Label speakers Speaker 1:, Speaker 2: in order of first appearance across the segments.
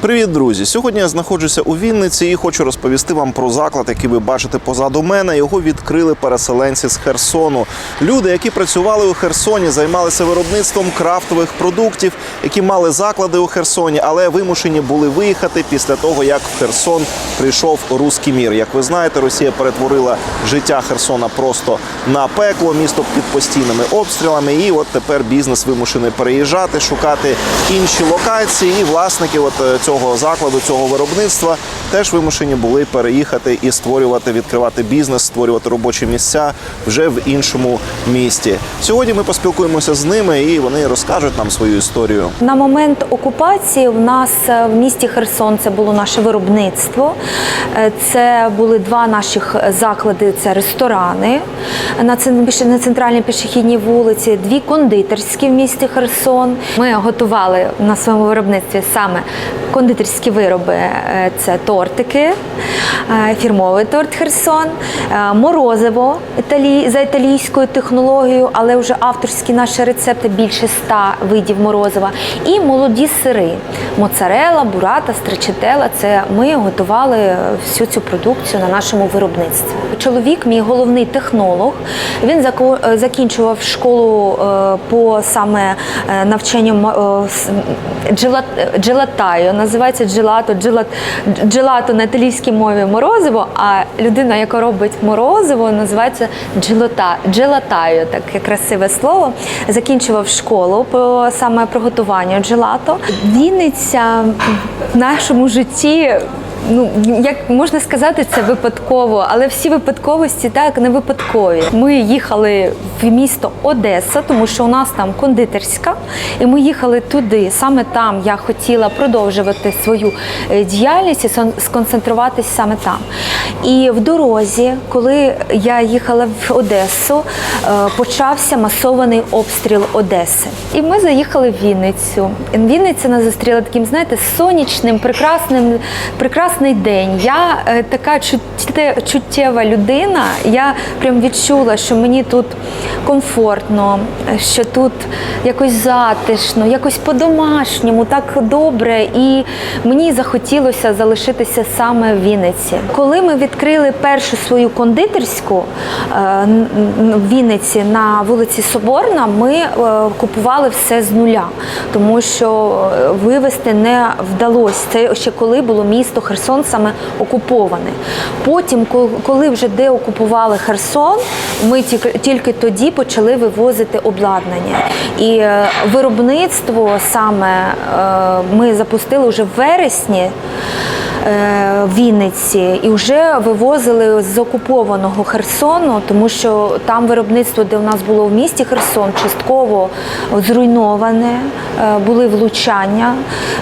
Speaker 1: Привіт, друзі! Сьогодні я знаходжуся у Вінниці і хочу розповісти вам про заклад, який ви бачите позаду мене. Його відкрили переселенці з Херсону. Люди, які працювали у Херсоні, займалися виробництвом крафтових продуктів, які мали заклади у Херсоні, але вимушені були виїхати після того, як в Херсон прийшов руський мір. Як ви знаєте, Росія перетворила життя Херсона просто на пекло, місто під постійними обстрілами. І от тепер бізнес вимушений переїжджати, шукати інші локації. І власники от е, цього закладу, цього виробництва теж вимушені були переїхати і створювати, відкривати бізнес, створювати робочі місця вже в іншому місті. Сьогодні ми поспілкуємося з ними, і вони розкажуть нам свою історію.
Speaker 2: На момент окупації в нас е, в місті Херсон це було наше виробництво. Е, Це були два наших заклади: це ресторани на на центральній пішохідній вулиці, дві кондитерські в місті Херсон. Ми готували на своєму виробництві саме кондитерські вироби. Е, Це тортики, е, фірмовий торт Херсон, е, морозиво за італійською технологією, але вже авторські наші рецепти більше ста видів морозива. І молоді сири моцарела, бурата, стричетела. Це ми готували всю цю продукцію на нашому виробництві. Чоловік, мій головний технолог, він е, закінчував школу е, по саме е, навчанню джелатаю, називається джелато, джелат, джелато на італійській мові морозиво, а людина, яка робить морозиво, називається джелота, джелатаю, таке красиве слово. Закінчував школу по саме приготуванню джелато. Вінниця в нашому житті Ну, як можна сказати, це випадково, але всі випадковості так не випадкові. Ми їхали в місто Одеса, тому що у нас там кондитерська, і ми їхали туди. Саме там я хотіла продовжувати свою е, діяльність і сконцентруватись саме там. І в дорозі, коли я їхала в Одесу, е, почався масований обстріл Одеси. І ми заїхали в Вінницю. Вінниця нас зустріла таким, знаєте, сонячним, прекрасним, прекрасний день. Я е, така чуттєва людина. Я прям відчула, що мені тут комфортно, що тут якось затишно, якось по-домашньому, так добре. І мені захотілося залишитися саме в Вінниці. Коли ми відкрили першу свою кондитерську е, в Вінниці на вулиці Соборна, ми е, купували все з нуля, тому що е, вивезти не вдалося. Це ще коли було місто Херсон саме окуповане. Потім, коли вже деокупували Херсон, ми тільки, тільки тоді почали вивозити обладнання. І е, виробництво саме е, ми запустили вже в вересні. Е, в Вінниці і вже вивозили з окупованого Херсону, тому що там виробництво, де у нас було в місті Херсон, частково зруйноване, е, були влучання,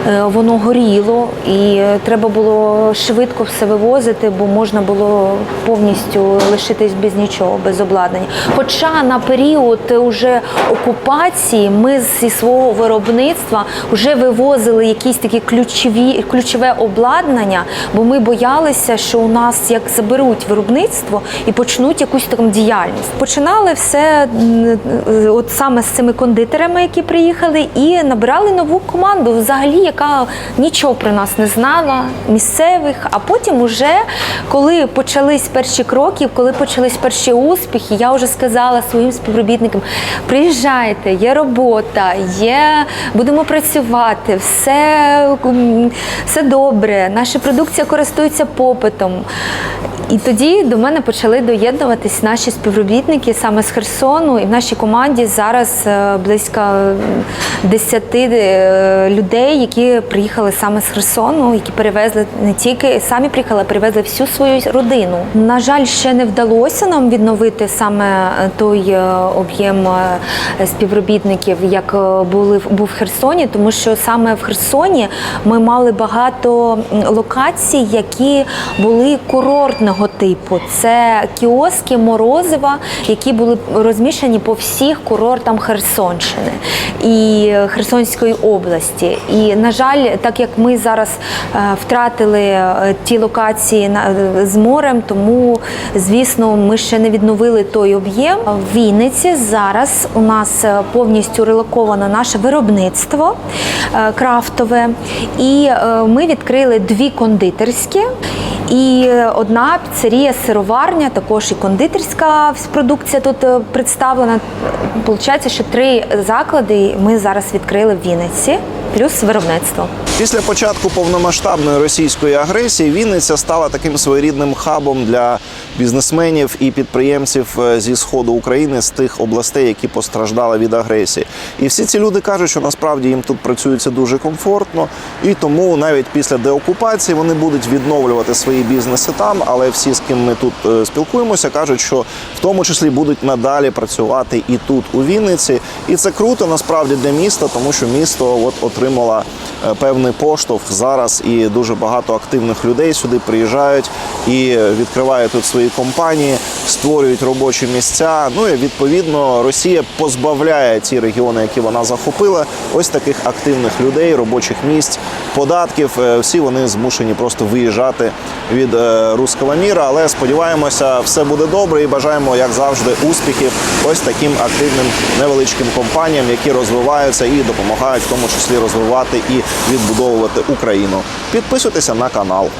Speaker 2: е, воно горіло, і треба було швидко все вивозити, бо можна було повністю лишитись без нічого, без обладнання. Хоча на період уже окупації ми зі свого виробництва вже вивозили якісь такі ключові ключове обладнання, бо ми боялися, що у нас як заберуть виробництво і почнуть якусь там діяльність. Починали все е, от саме з цими кондитерами, які приїхали, і набирали нову команду, взагалі, яка нічого про нас не знала, місцевих. А потім, уже коли почались перші кроки, коли почались перші успіхи, я вже сказала своїм співробітникам: приїжджайте, є робота, є, будемо працювати, все, все добре, продукція користується попитом. І тоді до мене почали доєднуватись наші співробітники саме з Херсону. І в нашій команді зараз е, близько 10 е, людей, які приїхали саме з Херсону, які перевезли не тільки самі приїхали, а перевезли всю свою родину. На жаль, ще не вдалося нам відновити саме е, той об'єм співробітників, як були був в Херсоні, тому що саме в Херсоні ми мали багато локацій, які були курортного типу. Це кіоски морозива, які були розміщені по всіх курортам Херсонщини і Херсонської області. І на жаль, так як ми зараз е, втратили е, ті локації з морем, тому звісно, ми ще не відновили той об'єм. В Вінниці зараз у нас е, повністю релоковано наше виробництво крафтове, і ми відкрили дві кондитерські. І е, одна піцерія сироварня, також і кондитерська продукція тут е, представлена. Получається, що три заклади ми зараз відкрили в Вінниці, плюс виробництво.
Speaker 1: Після початку повномасштабної російської агресії Вінниця стала таким своєрідним хабом для бізнесменів і підприємців е, зі сходу України з тих областей, які постраждали від агресії. І всі ці люди кажуть, що насправді їм тут працюється дуже комфортно, і тому навіть після деокупації вони будуть відновлювати свої бізнеси там. Але всі, з ким ми тут е, спілкуємося, кажуть, що в тому числі будуть надалі працювати і тут, у Вінниці. І це круто насправді для міста, тому що місто от отримало е, певний поштовх зараз, і дуже багато активних людей сюди приїжджають і відкривають тут свої компанії, створюють робочі місця. Ну і відповідно Росія позбавляє ті регіони, які вона захопила, ось таких активних людей, робочих місць, податків. Е, Всі вони змушені просто виїжджати від е, руського міра. Але сподіваємося, все буде добре і бажаємо, як завжди, успіхів ось таким активним невеличким компаніям, які розвиваються і допомагають в тому числі розвивати і відбудовувати Україну. Підписуйтеся на канал.